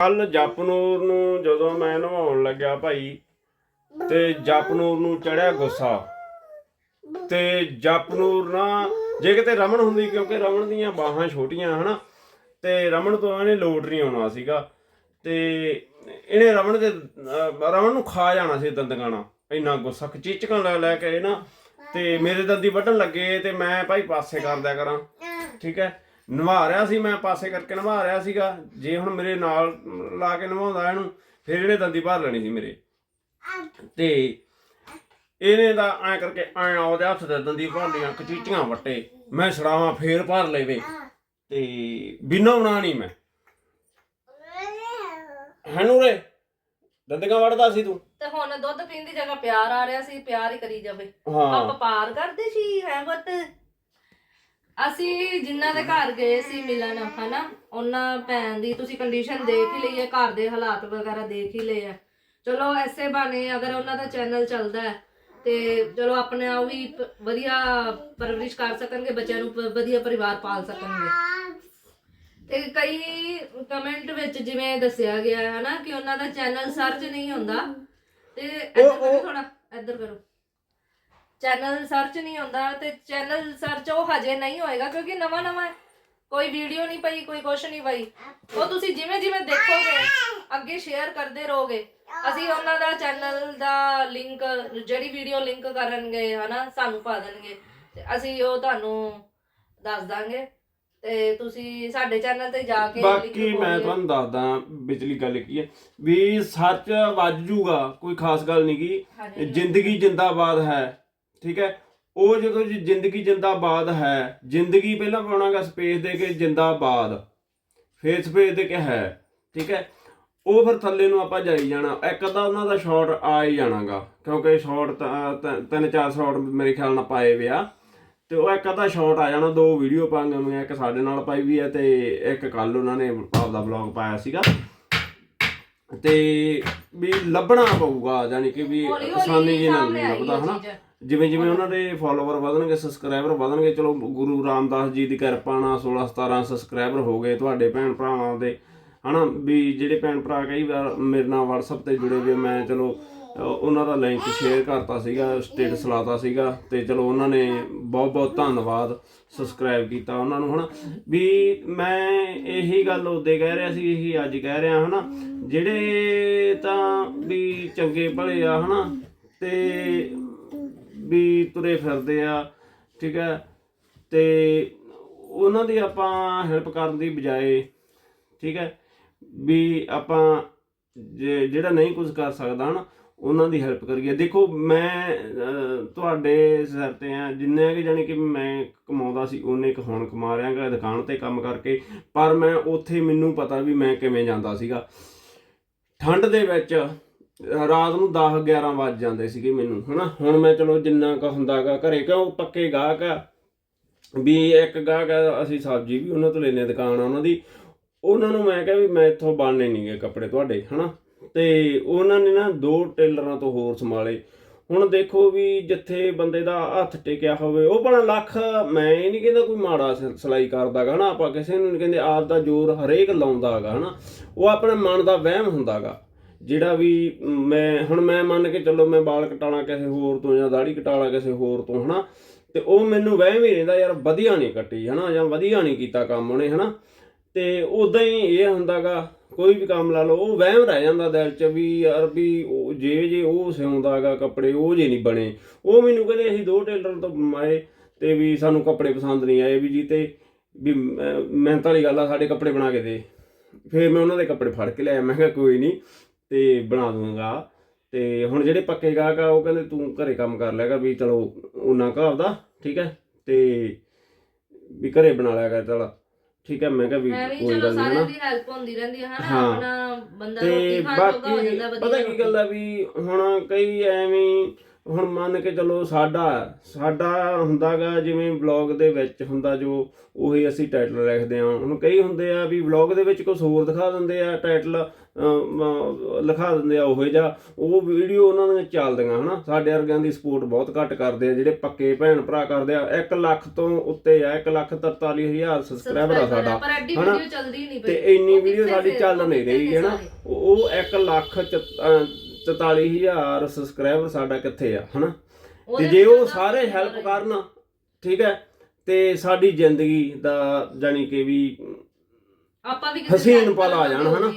ਕੱਲ ਜਪਨੂਰ ਨੂੰ ਜਦੋਂ ਮੈਂ ਨਵਾਉਣ ਲੱਗਿਆ ਭਾਈ, ਤੇ ਜਪਨੂਰ ਨੂੰ ਚੜਿਆ ਗੁੱਸਾ। ਤੇ ਜਪਨੂਰ ਨਾ, ਜੇ ਕਿਤੇ ਰਮਨ ਹੁੰਦੀ, ਕਿਉਂਕਿ ਰਮਨ ਦੀਆਂ ਬਾਹਾਂ ਛੋਟੀਆਂ ਹਨਾ, ਤੇ ਰਮਨ ਤੋਂ ਇਹਨੇ ਲੋਟ ਨਹੀਂ ਆਉਣਾ ਸੀਗਾ। ਤੇ ਇਹਨੇ ਰਮਨ ਦੇ ਰਮਣ ਨੂੰ ਖਾ ਜਾਣਾ ਸੀ ਦੰਦਗਾਣਾ ਇੰਨਾ ਗੁੱਸਾ ਖਚੀਚਕਾਂ ਲੈ ਲੈ ਕੇ ਨਾ, ਤੇ ਮੇਰੇ ਦੰਦੀ ਵੱਢਣ ਲੱਗੇ, ਤੇ ਮੈਂ ਭਾਈ ਪਾਸੇ ਕਰ ਕਰਾਂ। ਠੀਕ ਹੈ? ਨਵਾ ਰਿਹਾ ਸੀ ਮੈਂ ਪਾਸੇ ਕਰਕੇ ਨਵਾ ਰਿਹਾ ਸੀਗਾ। ਜੇ ਹੁਣ ਮੇਰੇ ਨਾਲ ਲਾ ਕੇ ਨਵਾਉਂਦਾ ਇਹਨੂੰ ਫਿਰ ਇਹਨੇ ਦੰਦੀ ਭਰ ਲੈਣੀ ਸੀ ਮੇਰੇ। ਤੇ ਇਹਨੇ ਦਾ ਐ ਕਰਕੇ ਐ ਉਹਦੇ ਹੱਥ ਤੇ ਦੰਦੀ ਭਰਲੀਆਂ ਕਚੀਚੀਆਂ ਵੱਟੇ ਮੈਂ ਛੜਾਵਾਂ ਫੇਰ ਭਰ ਲੇਵੇ। ਤੇ ਬਿਨਾਂ ਉਣਾ ਨਹੀਂ ਮੈਂ। ਹਨੂਰੇ ਦੰਦੀਆਂ ਵੜਦਾ ਸੀ ਤੂੰ? ਤੇ ਹੁਣ ਦੁੱਧ ਪੀਣ ਦੀ ਜਗ੍ਹਾ ਪਿਆਰ ਆ ਰਿਹਾ ਸੀ ਪਿਆਰ ਹੀ ਕਰੀ ਜਾਵੇ। ਹਾਂ। ਆਪਾਂ ਪਾਰ ਕਰਦੇ ਸੀ ਹੈ ਬਟ ਅਸੀਂ ਜਿਨ੍ਹਾਂ ਦੇ ਘਰ ਗਏ ਸੀ ਮਿਲਣ, ਹਨਾ, ਉਹਨਾਂ ਭੈਣ ਦੀ ਤੁਸੀਂ ਕੰਡੀਸ਼ਨ ਦੇਖ ਹੀ ਲਈ ਹੈ, ਘਰ ਦੇ ਹਾਲਾਤ ਵਗੈਰਾ ਦੇਖ ਹੀ ਲਏ ਆ ਚਲੋ, ਐਸੇ ਬਾਨੇ ਅਗਰ ਉਹਨਾਂ ਦਾ ਚੈਨਲ ਚੱਲਦਾ ਹੈ, ਤੇ ਚਲੋ ਆਪਣੇ ਆਪ ਵੀ ਪ- ਵਧੀਆ ਪਰਵਰਿਸ਼ ਕਰ ਸਕਣਗੇ, ਬੱਚਿਆਂ ਨੂੰ ਪ- ਵਧੀਆ ਪਰਿਵਾਰ ਪਾਲ ਸਕਣਗੇ। ਤੇ ਕਈ ਕਮੈਂਟ ਵਿੱਚ ਜਿਵੇਂ ਦੱਸਿਆ ਗਿਆ ਹੈ ਨਾ ਕਿ ਉਹਨਾਂ ਦਾ ਚੈਨਲ ਸਰਚ ਨਹੀਂ ਹੁੰਦਾ। ਤੇ ਇੱਧਰ ਕਰੋ ਥੋੜਾ ਇੱਧਰ ਕਰੋ। ਚੈਨਲ ਸਰਚ ਨਹੀਂ ਹੁੰਦਾ ਤੇ ਚੈਨਲ ਸਰਚ ਉਹ ਹਜੇ ਨਹੀਂ ਹੋਏਗਾ ਕਿਉਂਕਿ ਨਵਾਂ ਨਵਾਂ ਹੈ। ਕੋਈ ਵੀਡੀਓ ਨਹੀਂ ਪਈ ਕੋਈ ਕੁਛ ਨਹੀਂ ਪਈ। ਉਹ ਤੁਸੀਂ ਜਿਵੇਂ ਜਿਵੇਂ ਦੇਖੋਗੇ ਅੱਗੇ ਸ਼ੇਅਰ ਕਰਦੇ ਰਹੋਗੇ। ਅਸੀਂ ਉਹਨਾਂ ਦਾ ਚੈਨਲ ਦਾ ਲਿੰਕ ਜਿਹੜੀ ਵੀਡੀਓ ਲਿੰਕ ਕਰਨਗੇ ਹਨਾ ਸਾਨੂੰ ਪਾ ਦੇਣਗੇ। ਤੇ ਅਸੀਂ ਉਹ ਤੁਹਾਨੂੰ ਦੱਸ ਦਾਂਗੇ। ਤੇ ਤੁਸੀਂ ਸਾਡੇ ਚੈਨਲ ਤੇ ਜਾ ਕੇ ਬਾਕੀ ਮੈਂ। ਤੁਹਾਨੂੰ ਦੱਸਦਾ ਵਿਚਲੀ ਗੱਲ ਕੀ ਹੈ? ਵੀ ਸੱਚ ਵੱਜ ਜੂਗਾ ਕੋਈ ਖਾਸ ਗੱਲ ਨਹੀਂ ਹਾਂਜੀ। ਜ਼ਿੰਦਗੀ ਜਿੰਦਾਬਾਦ ਹੈ। ਠੀਕ ਹੈ? ਉਹ ਜਦੋਂ ਜੀ ਜ਼ਿੰਦਗੀ ਜਿੰਦਾਬਾਦ ਹੈ ਜ਼ਿੰਦਗੀ ਪਹਿਲਾਂ ਪਾਉਣਾਗਾ ਸਪੇਸ ਦੇ ਕੇ ਜਿੰਦਾਬਾਦ ਫੇਸ ਸਪੇਸ ਦੇ ਕੇ ਹੈ ਠੀਕ ਹੈ? ਉਹ ਫਿਰ ਥੱਲੇ ਨੂੰ ਆਪਾਂ ਜਾਈ ਜਾਣਾ ਇੱਕ ਅੱਧਾ ਉਹਨਾਂ ਦਾ ਸ਼ਾਟ ਆ ਹੀ ਜਾਣਾਗਾ ਕਿਉਂਕਿ ਸ਼ਾਟ ਤਿੰਨ ਚਾਰ ਸ਼ਾਟ ਮੇਰੇ ਖਿਆਲ ਨਾਲ ਪਾਏ ਵੇ ਆ ਤੇ ਉਹ ਇੱਕ ਅੱਧਾ ਸ਼ਾਟ ਆ ਜਾਣਾ ਦੋ ਵੀਡੀਓ ਹੋਈਆਂ ਇੱਕ ਸਾਡੇ ਨਾਲ ਪਾਈ ਵੀ ਹੈ ਤੇ ਇੱਕ ਕੱਲ ਉਹਨਾਂ ਨੇ ਆਪਦਾ ਵਲੌਗ ਪਾਇਆ ਸੀਗਾ। ਤੇ ਵੀ ਲੱਭਣਾ ਪਊਗਾ ਯਾਨੀ ਕਿ ਵੀ ਆਸਾਨੀ ਜੀ ਨਾਲ ਲੱਭਦਾ ਹਨਾ? ਜਿਵੇਂ ਜਿਵੇਂ ਉਹਨਾਂ ਦੇ ਫਾਲੋਅਰ ਵਧਣਗੇ ਸਬਸਕ੍ਰਾਈਬਰ ਵਧਣਗੇ, ਚਲੋ ਗੁਰੂ ਰਾਮਦਾਸ ਜੀ ਦੀ ਕਿਰਪਾ ਨਾਲ 16 17 ਸਬਸਕ੍ਰਾਈਬਰ ਹੋ ਗਏ ਤੁਹਾਡੇ ਭੈਣ ਭਰਾਵਾਂ ਦੇ, ਹਨਾ? ਵੀ ਜਿਹੜੇ ਭੈਣ ਭਰਾ ਕਈ ਵਾਰ ਮੇਰੇ ਨਾਲ WhatsApp ਤੇ ਜੁੜੇ ਹੋਏ ਮੈਂ ਚਲੋ ਉਹਨਾਂ ਦਾ ਲਿੰਕ ਸ਼ੇਅਰ ਕਰਤਾ ਸੀਗਾ ਸਟੇਟਸ ਲਾਤਾ ਸੀਗਾ ਤੇ ਚਲੋ ਉਹਨਾਂ ਨੇ ਬਹੁਤ ਬਹੁਤ ਧੰਨਵਾਦ ਸਬਸਕ੍ਰਾਈਬ ਕੀਤਾ ਉਹਨਾਂ ਨੂੰ, ਹਨਾ? ਵੀ ਮੈਂ ਇਹੀ ਗੱਲ ਉਹਦੇ ਕਹਿ ਰਿਹਾ ਸੀ, ਇਹੀ ਅੱਜ ਕਹਿ ਰਿਹਾ, ਹਨਾ? ਜਿਹੜੇ ਤਾਂ ਵੀ ਚੰਗੇ ਭਲੇ ਆ, ਹਨਾ? ਤੇ ਵੀ ਤੁਰੇ ਫਿਰਦੇ ਆ, ਠੀਕ ਹੈ? ਤੇ ਉਹਨਾਂ ਦੀ ਆਪਾਂ ਹੈਲਪ ਕਰਨ ਦੀ ਬਜਾਏ, ਠੀਕ ਹੈ? ਵੀ ਆਪਾਂ ਜੇ- ਜਿਹੜਾ ਨਹੀਂ ਕੁਝ ਕਰ ਸਕਦਾ ਨਾ, ਉਹਨਾਂ ਦੀ ਹੈਲਪ ਕਰੀਏ। ਦੇਖੋ, ਮੈਂ ਤੁਹਾਡੇ ਸਿਰ ਤੇ ਆ, ਜਿੰਨੇ ਕਿ ਜਾਨੀ ਕਿ ਮੈਂ ਕਮਾਉਂਦਾ ਸੀ, ਉਹਨੇ ਕੁ ਹੁਣ ਕਮਾ ਰਿਹਾਗਾ ਦੁਕਾਨ ਤੇ ਕੰਮ ਕਰਕੇ। ਪਰ ਮੈਂ ਉੱਥੇ ਮੈਨੂੰ ਪਤਾ ਵੀ ਮੈਂ ਕਿਵੇਂ ਜਾਂਦਾ ਸੀਗਾ। ਠੰਡ ਦੇ ਵਿੱਚ ਰਾਤ ਨੂੰ 10 11 ਵੱਜ ਜਾਂਦੇ ਸੀਗੇ ਮੈਨੂੰ, ਹਨਾ? ਹੁਣ ਮੈਂ ਚਲੋ ਜਿੰਨਾ ਕੁ ਹੁੰਦਾਗਾ ਘਰੇ, ਕਿਉਂ ਪੱਕੇ ਗਾਹਕ ਆ? ਵੀ ਇੱਕ ਗਾਹਕ ਆ, ਅਸੀਂ ਸਬਜ਼ੀ ਵੀ ਉਹਨਾਂ ਤੋਂ ਲੈਨੇ ਦੁਕਾਨ ਆ ਉਹਨਾਂ ਦੀ। ਉਹਨਾਂ ਨੂੰ ਮੈਂ ਕਿਹਾ ਵੀ ਮੈਂ ਇੱਥੋਂ ਬਣਨੇ ਨਹੀਂਗੇ ਕੱਪੜੇ ਤੁਹਾਡੇ, ਹਨਾ? ਤੇ ਉਹਨਾਂ ਨੇ ਨਾ ਦੋ ਟੇਲਰਾਂ ਤੋਂ ਹੋਰ ਸੰਭਾਲੇ। ਹੁਣ ਦੇਖੋ ਵੀ ਜਿੱਥੇ ਬੰਦੇ ਦਾ ਹੱਥ ਟਿਕਿਆ ਹੋਵੇ, ਉਹ ਭਲਾ ਲੱਖ, ਮੈਂ ਇਹ ਨਹੀਂ ਕਹਿੰਦਾ ਕੋਈ ਮਾੜਾ ਸ- ਸਿਲਾਈ ਕਰਦਾ ਗਾ, ਹਨਾ? ਆਪਾਂ ਕਿਸੇ ਨੂੰ ਨਹੀਂ ਕਹਿੰਦੇ, ਆਪ ਦਾ ਜ਼ੋਰ ਹਰੇਕ ਲਾਉਂਦਾ ਹੈਗਾ ਹਨਾ? ਉਹ ਆਪਣੇ ਮਨ ਦਾ ਵਹਿਮ ਹੁੰਦਾਗਾ ਜਿਹੜਾ ਵੀ ਮੈਂ, ਹੁਣ ਮੈਂ ਮੰਨ ਕੇ ਚੱਲੋ ਮੈਂ ਵਾਲ ਕਟਾਣਾ ਕਿਸੇ ਹੋਰ ਤੋਂ ਜਾਂ ਦਾੜੀ ਕਟਾਣਾ ਕਿਸੇ ਹੋਰ ਤੋਂ, ਹਨਾ? ਤੇ ਉਹ ਮੈਨੂੰ ਵਹਿਮ ਹੀ ਰਹਿੰਦਾ, ਯਾਰ ਵਧੀਆ ਨਹੀਂ ਕੱਟੀ, ਹਨਾ? ਜਾਂ ਵਧੀਆ ਨਹੀਂ ਕੀਤਾ ਕੰਮ ਉਹਨੇ, ਹਨਾ? ਤੇ ਉਦਾਂ ਹੀ ਇਹ ਹੁੰਦਾਗਾ, ਕੋਈ ਵੀ ਕੰਮ ਲਾ ਲਓ, ਉਹ ਵਹਿਮ ਰਹਿ ਜਾਂਦਾ ਦਿਲ 'ਚ ਵੀ, ਯਾਰ ਵੀ ਉਹ ਜੇ ਜੇ ਉਹ ਸਿਉਂਦਾਗਾ ਕੱਪੜੇ, ਉਹ ਜੇ ਨਹੀਂ ਬਣੇ। ਉਹ ਮੈਨੂੰ ਕਹਿੰਦੇ ਅਸੀਂ ਦੋ ਟੇਲਰ ਤੋਂ ਆਏ ਤੇ ਵੀ ਸਾਨੂੰ ਕੱਪੜੇ ਪਸੰਦ ਨਹੀਂ ਆਏ ਵੀ ਜੀ, ਤੇ ਵੀ ਮੈਂ- ਮਿਹਨਤ ਵਾਲੀ ਗੱਲ ਆ, ਸਾਡੇ ਕੱਪੜੇ ਬਣਾ ਕੇ ਦੇ। ਫਿਰ ਮੈਂ ਉਹਨਾਂ ਦੇ ਕੱਪੜੇ ਫੜ ਕੇ ਲਿਆਇਆ, ਮੈਂ ਕਿਹਾ ਕੋਈ ਨਹੀਂ ਤੇ ਬਣਾ ਦੂੰਗਾ। ਤੇ ਹੁਣ ਜਿਹੜੇ ਪੱਕੇ ਗਾਹਕ ਆ ਉਹ ਕਹਿੰਦੇ ਤੂੰ ਘਰੇ ਕੰਮ ਕਰ ਲਿਆਗਾ ਵੀ ਚਲੋ ਉਹਨਾਂ ਘਰ ਦਾ ਠੀਕ ਹੈ? ਤੇ ਵੀ ਘਰੇ ਬਣਾ ਲਿਆ ਕਰ ਚਲ। ਠੀਕ ਹੈ ਮੈਂ ਕਿਹਾ ਵੀ ਕੋਈ ਗੱਲ ਨਹੀਂ ਸਾਰਿਆਂ ਹਨਾ? ਦੀ ਹੈਲਪ ਹੁੰਦੀ ਰਹਿੰਦੀ ਹੈ। ਆਪਣਾ ਬੰਦਾ ਤੇ ਰੋਟੀ ਖਾਣ ਜੋਗਾ ਹੋ ਬਾਕੀ ਜਾਂਦਾ ਪਤਾ ਕੀ ਗੱਲ ਆ ਵੀ ਹੁਣ ਕਈ ਐਵੇਂ ਹੁਣ ਮੰਨ ਕੇ ਚੱਲੋ ਸਾਡਾ ਸਾਡਾ ਹੁੰਦਾਗਾ ਜਿਵੇਂ ਵਲੌਗ ਦੇ ਵਿੱਚ ਹੁੰਦਾ ਜੋ ਉਹੀ ਅਸੀਂ ਟਾਈਟਲ ਲਿਖਦੇ ਆ ਹੁਣ ਕਈ ਹੁੰਦੇ ਆ ਵੀ ਵਲੌਗ ਦੇ ਵਿੱਚ ਕੁਝ ਹੋਰ ਦਿਖਾ ਦਿੰਦੇ ਆ ਟਾਈਟਲ ਲਿਖਾ ਦਿੰਦੇ ਆ ਉਹ ਜਿਹਾ ਉਹ ਵੀਡੀਓ ਉਹਨਾਂ ਦੀਆਂ ਚੱਲਦੀਆਂ ਹਨਾ ਸਾਡੇ ਵਰਗਿਆਂ ਦੀ ਸਪੋਰਟ ਬਹੁਤ ਘੱਟ ਕਰਦੇ ਆ ਜਿਹੜੇ ਪੱਕੇ ਭੈਣ ਭਰਾ ਕਰਦੇ ਆ 1 ਲੱਖ ਤੋਂ ਉੱਤੇ ਆ 1 ਲੱਖ 43 ਹਜ਼ਾਰ ਸਬਸਕ੍ਰਾਈਬਰ ਆ ਸਾਡਾ ਪਰ ਐਡੀ ਹਨਾ? ਵੀਡੀਓ ਚੱਲਦੀ ਨਹੀਂ ਤੇ ਇੰਨੀ ਵੀਡੀਓ ਸਾਡੀ? ਚੱਲ ਨਹੀਂ ਰਹੀ ਹੈ ਨਾ? ਉਹ 1 ਲੱਖ 44 ਹਜ਼ਾਰ ਸਬਸਕ੍ਰਾਈਬਰ ਸਾਡਾ ਕਿੱਥੇ ਆ ਹਨਾ? ਤੇ ਜੇ ਉਹ ਸਾਰੇ ਹੈਲਪ ਕਰਨ ਠੀਕ ਹੈ ਤੇ ਸਾਡੀ ਜ਼ਿੰਦਗੀ ਦਾ ਜਾਨੀ ਕਿ ਵੀ ਆਪਾਂ ਵੀ ਕਿਸੇ ਹਸੀਨ ਪਲ ਆ ਜਾਣ, ਹਨਾ?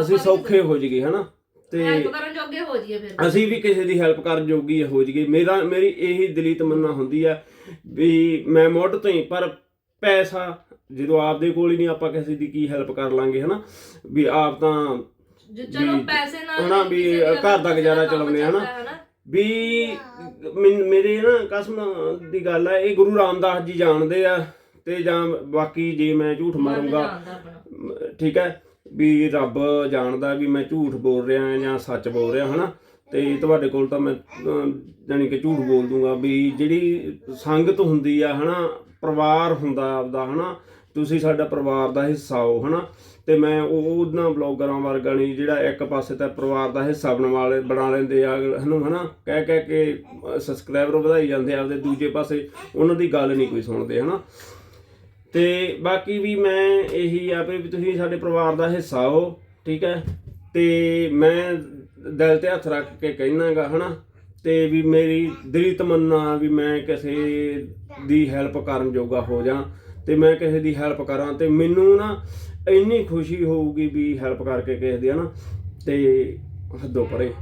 ਅਸੀਂ ਸੌਖੇ ਹੋ ਜਾਈਏ ਹਨਾ? ਤੇ help ਕਰਨ ਜੋਗੇ ਹੋ ਜਾਈਏ ਫਿਰ। ਅਸੀਂ ਵੀ ਕਿਸੇ ਦੀ ਹੈਲਪ ਕਰਨ ਜੋਗੀ ਹੋ ਜਾਈਏ। ਮੇਰਾ ਮੇਰੀ ਇਹੀ ਦਿਲੀ ਤਮੰਨਾ ਹੁੰਦੀ ਆ ਵੀ ਮੈਂ ਮੁੱਢ ਤੋਂ ਹੀ ਪਰ ਪੈਸਾ ਜਦੋਂ ਆਪਦੇ ਕੋਲ ਹੀ ਨਹੀਂ ਆਪਾਂ ਕਿਸੇ ਦੀ ਕੀ ਹੈਲਪ ਕਰ ਲਾਂਗੇ ਹਨਾ? ਵੀ ਆਪ ਤਾਂ ਜੇ ਚਲੋ ਵੀ ਪੈਸੇ ਨਾਲ ਹਨਾ ਵੀ ਕਿਸੇ ਦੀ ਘਰ ਦਾ ਗੁਜ਼ਾਰਾ ਕੰਮ ਚਲਾਉਂਦੇ ਆ ਹਨਾ। ਚੱਲਦਾ ਵੀ ਮੈਨ- ਮੇਰੇ ਨਾ ਕਸਮ ਦੀ ਗੱਲ ਹੈ ਇਹ ਗੁਰੂ ਰਾਮਦਾਸ ਜੀ ਜਾਣਦੇ ਆ ਤੇ ਜਾਂ ਬਾਕੀ ਜੇ ਮੈਂ ਝੂਠ ਮਾਰੂੰਗਾ ਜਾਣਦਾ ਆਪਣਾ। ਮ- ਠੀਕ ਹੈ ਵੀ ਰੱਬ ਜਾਣਦਾ ਵੀ ਮੈਂ ਝੂਠ ਬੋਲ ਰਿਹਾ ਜਾਂ ਸੱਚ ਬੋਲ ਰਿਹਾ ਹਨਾ ਤੇ ਤੁਹਾਡੇ ਕੋਲ ਤਾਂ ਮੈਂ ਅਮ, ਜਾਣੀ ਕਿ ਝੂਠ ਬੋਲ ਦੂੰਗਾ ਵੀ ਜਿਹੜੀ ਸੰਗਤ ਹੁੰਦੀ ਆ ਹਨਾ ਪਰਿਵਾਰ ਹੁੰਦਾ ਆਪਦਾ ਹਨਾ ਤੁਸੀਂ ਸਾਡਾ ਪਰਿਵਾਰ ਦਾ ਹਿੱਸਾ ਹੋ, ਹਨਾ? ਤੇ ਮੈਂ ਉਹ ਉਹਨਾਂ ਬਲੌਗਰਾਂ ਵਰਗਾ ਨਹੀਂ ਜਿਹੜਾ ਇੱਕ ਪਾਸੇ ਤਾਂ ਪਰਿਵਾਰ ਦਾ ਹਿੱਸਾ ਬਣਾ ਵਾਲੇ ਬਣਾ ਲੈਂਦੇ ਆ, ਹਨੂੰ, ਹਨਾ? ਕਹਿ ਕਹਿ ਕੇ ਸਬਸਕ੍ਰਾਈਬਰ ਵਧਾਈ ਜਾਂਦੇ ਆ ਆਪਦੇ ਦੂਜੇ ਪਾਸੇ, ਉਹਨਾਂ ਦੀ ਗੱਲ ਨਹੀਂ ਕੋਈ ਸੁਣਦੇ, ਹਨਾ? ਤੇ ਬਾਕੀ ਵੀ ਮੈਂ ਇਹੀ ਆ ਵੀ ਤੁਸੀਂ ਸਾਡੇ ਪਰਿਵਾਰ ਦਾ ਹਿੱਸਾ ਹੋ, ਠੀਕ ਹੈ? ਤੇ ਮੈਂ ਦਿਲ ਤੇ ਹੱਥ ਰੱਖ ਕੇ ਕਹਿਣਾਗਾ ਹਨਾ? ਤੇ ਵੀ ਮੇਰੀ ਦਿਲੀ ਤਮੰਨਾ ਵੀ ਮੈਂ ਕਿਸੇ ਦੀ ਹੈਲਪ ਕਰਨ ਜੋਗਾ ਹੋ ਜਾ। ਤੇ ਮੈਂ ਕਿਸੇ ਦੀ ਹੈਲਪ ਕਰਾਂ ਤੇ ਮੈਨੂੰ ਨਾ ਇੰਨੀ ਖੁਸ਼ੀ ਹੋਊਗੀ ਵੀ ਹੈਲਪ ਕਰਕੇ ਕਿਸੇ ਦੀ ਹਨਾ? ਤੇ ਹੱਦੋਂ ਪਰੇ।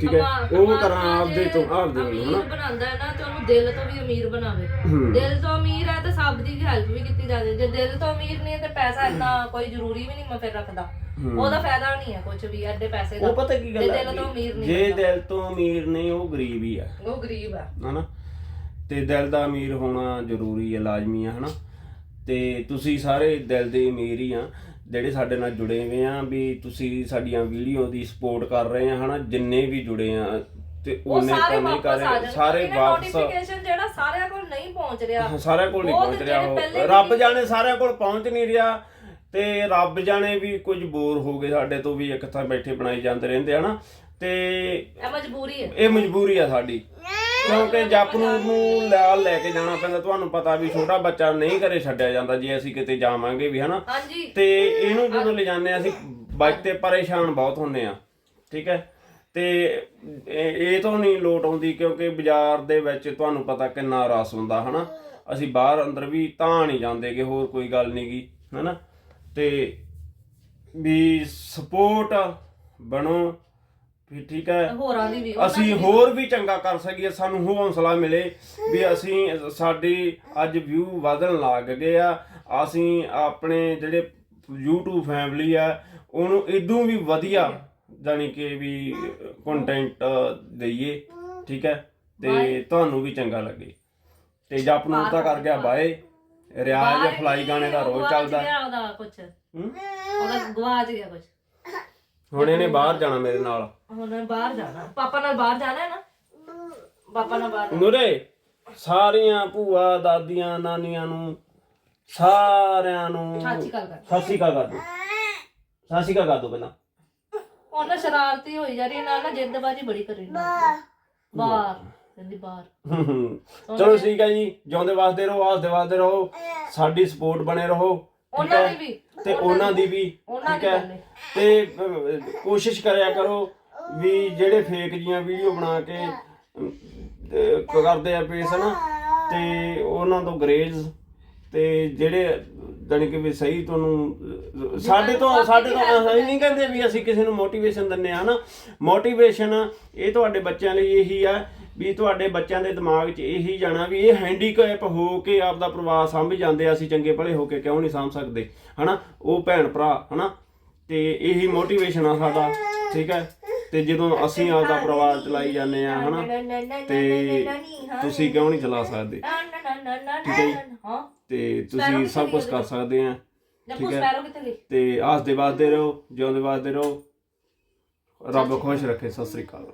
ਠੀਕ ਹੈ? ਉਹ ਕਰਾਂ ਆਪਦੇ ਤੋਂ ਆਪਦੇ ਵੱਲੋਂ ਹਨਾ? ਬਣਾਉਂਦਾ ਹੈ ਨਾ ਤੇ ਉਹਨੂੰ ਦਿਲ ਤੋਂ ਵੀ ਅਮੀਰ ਬਣਾਵੇ। ਦਿਲ ਤੋਂ ਅਮੀਰ ਹੈ ਤੇ ਸਭ ਦੀ ਹੈਲਪ ਵੀ ਕੀਤੀ ਜਾਵੇ। ਜੇ ਦਿਲ ਤੋਂ ਅਮੀਰ ਨਹੀਂ ਹੈ ਤੇ ਪੈਸਾ ਇੰਨਾ ਕੋਈ ਜ਼ਰੂਰੀ ਵੀ ਨਹੀਂ ਮੈਂ ਫਿਰ ਰੱਖਦਾ। ਉਹਦਾ ਫਾਇਦਾ ਨਹੀਂ ਹੈ ਕੁਝ ਵੀ ਐਡੇ ਪੈਸੇ ਦਾ। ਉਹ ਪਤਾ ਕੀ ਗੱਲ ਜੇ ਹੈ ਦਿਲ ਤੋਂ ਅਮੀਰ ਨਹੀਂ ਜੇ ਬੰਦਾ। ਦਿਲ ਤੋਂ ਅਮੀਰ ਨਹੀਂ ਉਹ ਗਰੀਬ ਹੀ ਆ ਉਹ ਗਰੀਬ ਹੈ। ਹਨਾ? ਤੇ ਦਿਲ ਦਾ ਅਮੀਰ ਹੋਣਾ ਜ਼ਰੂਰੀ ਹੈ ਲਾਜ਼ਮੀ ਆ ਹਨਾ? ਤੇ ਤੁਸੀਂ ਸਾਰੇ ਦਿਲ ਦੇ ਅਮੀਰ ਹੀ ਆ ਜਿਹੜੇ ਸਾਡੇ ਨਾਲ ਜੁੜੇ ਹੋਏ ਆ ਵੀ ਤੁਸੀਂ ਸਾਡੀਆਂ ਵੀਡੀਓ ਦੀ ਸਪੋਰਟ ਕਰ ਰਹੇ ਆ ਹਨਾ? ਜਿੰਨੇ ਵੀ ਜੁੜੇ ਆ ਤੇ ਉਹ ਉਹਨੇ ਤਾਂ ਨਹੀਂ ਕਰ ਰਹੇ ਸਾਰੇ ਵਾਪਸ ਨੋਟੀਫਿਕੇਸ਼ਨ ਜਿਹੜਾ ਸਾਰਿਆਂ ਕੋਲ ਨਹੀਂ ਪਹੁੰਚ ਰਿਹਾ। ਹਾਂ, ਸਾਰਿਆਂ ਕੋਲ ਨਹੀਂ ਪਹੁੰਚ ਰਿਹਾ ਉਹ। ਰੱਬ ਜਾਣੇ ਸਾਰਿਆਂ ਕੋਲ ਪਹੁੰਚ ਨਹੀਂ ਰਿਹਾ ਤੇ ਰੱਬ ਜਾਣੇ ਵੀ ਕੁਝ ਬੋਰ ਹੋ ਗਏ ਸਾਡੇ ਤੋਂ ਵੀ ਇੱਕ ਥਾਂ ਬੈਠੇ ਬਣਾਈ ਜਾਂਦੇ ਰਹਿੰਦੇ ਹਨਾ? ਤੇ ਇਹ ਮਜਬੂਰੀ ਹੈ। ਇਹ ਮਜਬੂਰੀ ਆ ਸਾਡੀ। ਕਿਉਂਕਿ ਜਪ ਨੂੰ ਨਾਲ ਲੈ ਕੇ ਜਾਣਾ ਪੈਂਦਾ ਤੁਹਾਨੂੰ ਪਤਾ ਵੀ ਛੋਟਾ ਬੱਚਾ ਨਹੀਂ ਘਰੇ ਛੱਡਿਆ ਜਾਂਦਾ ਜੇ ਅਸੀਂ ਕਿਤੇ ਜਾਵਾਂਗੇ ਵੀ ਹਨਾ? ਹਾਂਜੀ। ਤੇ ਇਹਨੂੰ ਜਦੋਂ ਲੈ ਜਾਂਦੇ ਆ ਅਸੀਂ ਬਾਈਕ ਤੇ ਪਰੇਸ਼ਾਨ ਬਹੁਤ ਹੁੰਨੇ ਆ ਠੀਕ ਹੈ? ਤੇ ਇਹ ਇਹ ਤੋਂ ਨਹੀਂ ਲੋਟ ਆਉਂਦੀ ਕਿਉਂਕਿ ਬਾਜ਼ਾਰ ਦੇ ਵਿੱਚ ਤੁਹਾਨੂੰ ਪਤਾ ਕਿੰਨਾ ਰਸ ਹੁੰਦਾ ਹਨਾ? ਅਸੀਂ ਬਾਹਰ ਅੰਦਰ ਵੀ ਤਾਂ ਨਹੀਂ ਜਾਂਦੇ ਕਿ ਹੋਰ ਕੋਈ ਗੱਲ ਨਹੀਂਗੀ ਹਨਾ? ਤੇ ਵੀ ਸਪੋਰਟ ਬਣੋ ਵੀ ਠੀਕ ਹੈ। ਹੋਰਾਂ ਦੀ ਵੀ ਉਹਨਾਂ ਅਸੀਂ ਦੀ ਵੀ। ਹੋਰ ਵੀ ਚੰਗਾ ਕਰ ਸਕੀਏ ਸਾਨੂੰ ਹੌਸਲਾ ਮਿਲੇ ਵੀ ਅਸੀਂ ਸਾਡੀ ਅੱਜ ਵਿਊ ਵਧਣ ਲੱਗ ਗਏ ਆ। ਅਸੀਂ ਆਪਣੇ ਜਿਹੜੇ YouTube ਫੈਮਿਲੀ ਆ ਉਹਨੂੰ ਇਦੋਂ ਵੀ ਵਧੀਆ ਜਾਣੀ ਕਿ ਵੀ ਕੰਟੈਂਟ ਦਈਏ ਠੀਕ ਹੈ। ਤੇ ਤੁਹਾਨੂੰ ਵੀ ਚੰਗਾ ਲੱਗੇ। ਤੇ ਜਪ ਨੂੰ ਤਾਂ ਕਰ ਗਿਆ ਬਾਏ। ਰਿਆਜ਼ ਫਲਾਈ ਗਾਣੇ ਦਾ ਰੋਜ਼ ਚੱਲਦਾ। ਉਹਦਾ ਹੂੰ? ਉਹਦਾ ਗਵਾਚ ਗਿਆ ਕੁਛ। ਹੁਣ ਇਹਨੇ ਬਾਹਰ ਜਾਣਾ ਮੇਰੇ ਨਾਲ। ਹੁਣ ਬਾਹਰ ਜਾਣਾ। ਪਾਪਾ ਨਾਲ ਬਾਹਰ ਜਾਣਾ ਹੈ ਨਾ? ਪਾਪਾ ਨਾਲ ਬਾਹਰ। ਨੂਰੇ ਸਾਰੀਆਂ ਭੂਆ ਦਾਦੀਆਂ ਨਾਨੀਆਂ ਨੂੰ ਸਾਰਿਆਂ ਨੂੰ ਸ਼੍ਰੀ ਅਕਾਲ ਕਰ ਦੋ ਸ਼੍ਰੀ ਅਕਾਲ ਕਰ ਦੋ ਪਹਿਲਾਂ। ਉਹ ਨਾ ਸ਼ਰਾਰਤੀ ਹੋਈ ਜਾ ਰਹੀ ਹੈ, ਨਾਲ ਨਾ ਜਿੱਦਬਾਜੀ ਬੜੀ ਕਰੀ ਬਾਹਰ ਕਹਿੰਦੀ ਬਾਹਰ। ਹੂੰ। ਚਲੋ ਠੀਕ ਹੈ ਜੀ ਜਿਉਂਦੇ ਵਾਸਤੇ ਰਹੋ ਹੱਸਦੇ ਵਾਸਤੇ ਰਹੋ ਸਾਡੀ ਸਪੋਰਟ ਬਣੇ ਰਹੋ ਠੀਕ ਉਹਨਾਂ ਹੈ? ਦੀ ਵੀ। ਤੇ ਉਹਨਾਂ ਦੀ ਵੀ ਉਹਨਾਂ ਠੀਕ ਦੀ ਹੈ? ਗੱਲ ਹੈ। ਤੇ ਅਹ, ਕੋਸ਼ਿਸ਼ ਕਰਿਆ ਕਰੋ ਵੀ ਜਿਹੜੇ ਫੇਕ ਜੀਆਂ ਵੀਡੀਓ ਬਣਾ ਕੇ ਅਮ, ਕਰਦੇ ਆ ਪੇਸ਼ ਨਾ ਤੇ ਉਹਨਾਂ ਤੋਂ ਗਰੇਜ਼ ਤੇ ਜਿਹੜੇ ਜਾਣੀ ਕਿ ਵੀ ਸਹੀ ਤੁਹਾਨੂੰ ਅਹ, ਸਾਡੇ ਤੋਂ ਸਾਡੇ ਤੋਂ ਅਸੀਂ ਨਹੀਂ ਕਹਿੰਦੇ ਵੀ ਅਸੀਂ ਕਿਸੇ ਨੂੰ ਮੋਟੀਵੇਸ਼ਨ ਦਿੰਨੇ ਆ ਨਾ ਮੋਟੀਵੇਸ਼ਨ ਇਹ ਤੁਹਾਡੇ ਬੱਚਿਆਂ ਲਈ ਇਹੀ ਆ ਵੀ ਤੁਹਾਡੇ ਬੱਚਿਆਂ ਦੇ ਦਿਮਾਗ 'ਚ ਇਹੀ ਜਾਣਾ ਵੀ ਇਹ ਹੈਂਡੀਕੈਪ ਹੋ ਕੇ ਆਪਦਾ ਪਰਿਵਾਰ ਸਾਂਭ ਜਾਂਦੇ ਆ ਅਸੀਂ ਚੰਗੇ ਭਲੇ ਹੋ ਕੇ ਕਿਉਂ ਨਹੀਂ ਸਾਂਭ ਸਕਦੇ? ਹਨਾ? ਉਹ ਭੈਣ ਭਰਾ ਹਨਾ? ਤੇ ਇਹੀ ਮੋਟੀਵੇਸ਼ਨ ਆ ਸਾਡਾ ਠੀਕ ਹੈ? ਤੇ ਜਦੋਂ ਅਸੀਂ ਆਪਦਾ ਪਰਿਵਾਰ ਚਲਾਈ ਜਾਂਦੇ ਆ ਹਨਾ? ਤੇ ਤੁਸੀਂ ਕਿਉਂ ਨਹੀਂ ਚਲਾ ਸਕਦੇ? ਠੀਕ ਹੈ ਜੀ। ਹਾਂ ਤੇ ਤੁਸੀਂ ਸਭ ਕੁਝ ਕਰ ਸਕਦੇ ਆ ਕਿੱਥੇ ਗਈ ਤੇ ਹੱਸਦੇ ਵੱਸਦੇ ਰਹੋ ਜਿਉਂਦੇ ਵੱਸਦੇ ਰਹੋ। ਰੱਬ ਖੁਸ਼ ਰੱਖੇ ਸਤਿ ਸ੍ਰੀ ਅਕਾਲ।